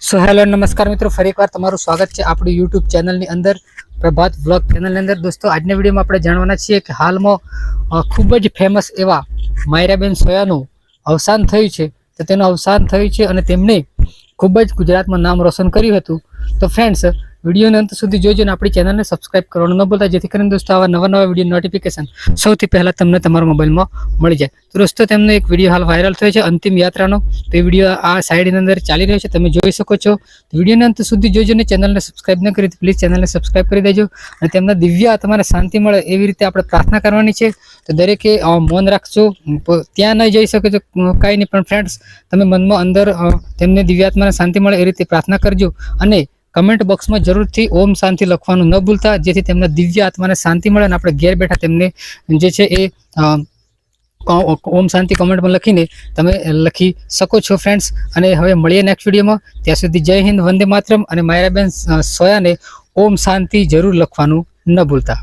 So hello નમસ્કાર મિત્રો, ફરી એકવાર તમારું સ્વાગત છે આપણી યુટ્યુબ ચેનલની અંદર, પ્રભાત વ્લોગ ચેનલની અંદર. દોસ્તો, આજના વિડીયોમાં આપણે જાણવાના છીએ કે હાલમાં ખૂબ જ ફેમસ એવા માયરાબેન સોયાનું અવસાન થયું છે. તો તેનું અવસાન થયું છે અને તેમણે ખૂબ જ ગુજરાતમાં નામ રોશન કર્યું હતું. તો ફ્રેન્ડ્સ વિડીયોને અંત સુધી જોજો અને આપણી ચેનલને સબસ્ક્રાઇબ કરવાનું ન ભૂલતા, જેથી કરીને દોસ્તો આવા નવા નવા વીડિયો નોટિફિકેશન સૌથી પહેલાં તમને તમારા મોબાઈલમાં મળી જાય. તો દોસ્તો તેમનો એક વીડિયો હાલ વાયરલ થયો છે, અંતિમ યાત્રાનો. તો એ વીડિયો આ સાઈડની અંદર ચાલી રહ્યો છે, તમે જોઈ શકો છો. વિડીયોને અંત સુધી જોજો અને ચેનલને સબસ્ક્રાઇબ ન કરી તો પ્લીઝ ચેનલને સબસ્ક્રાઇબ કરી દેજો. અને તેમના દિવ્ય તમારે શાંતિ મળે એવી રીતે આપણે પ્રાર્થના કરવાની છે. તો દરેકે મૌન રાખજો. ત્યાં ન જઈ શકો તો કાંઈ નહીં પણ ફ્રેન્ડ્સ તમે મનમાં અંદર તેમને દિવ્યાત્માને શાંતિ મળે એ રીતે પ્રાર્થના કરજો. અને કમેન્ટ બોક્સમાં જરૂરથી ઓમ શાંતિ લખવાનું ન ભૂલતા, જેથી તેમના દિવ્ય આત્માને શાંતિ મળે અને આપણે ઘેર બેઠા તેમને જે છે એ ઓમ શાંતિ કમેન્ટમાં લખીને તમે લખી શકો છો ફ્રેન્ડ્સ અને હવે મળીએ નેક્સ્ટ વિડીયોમાં. ત્યાં સુધી જય હિન્દ, વંદે માતરમ અને માયરાબેન સોયાને ઓમ શાંતિ જરૂર લખવાનું ન ભૂલતા.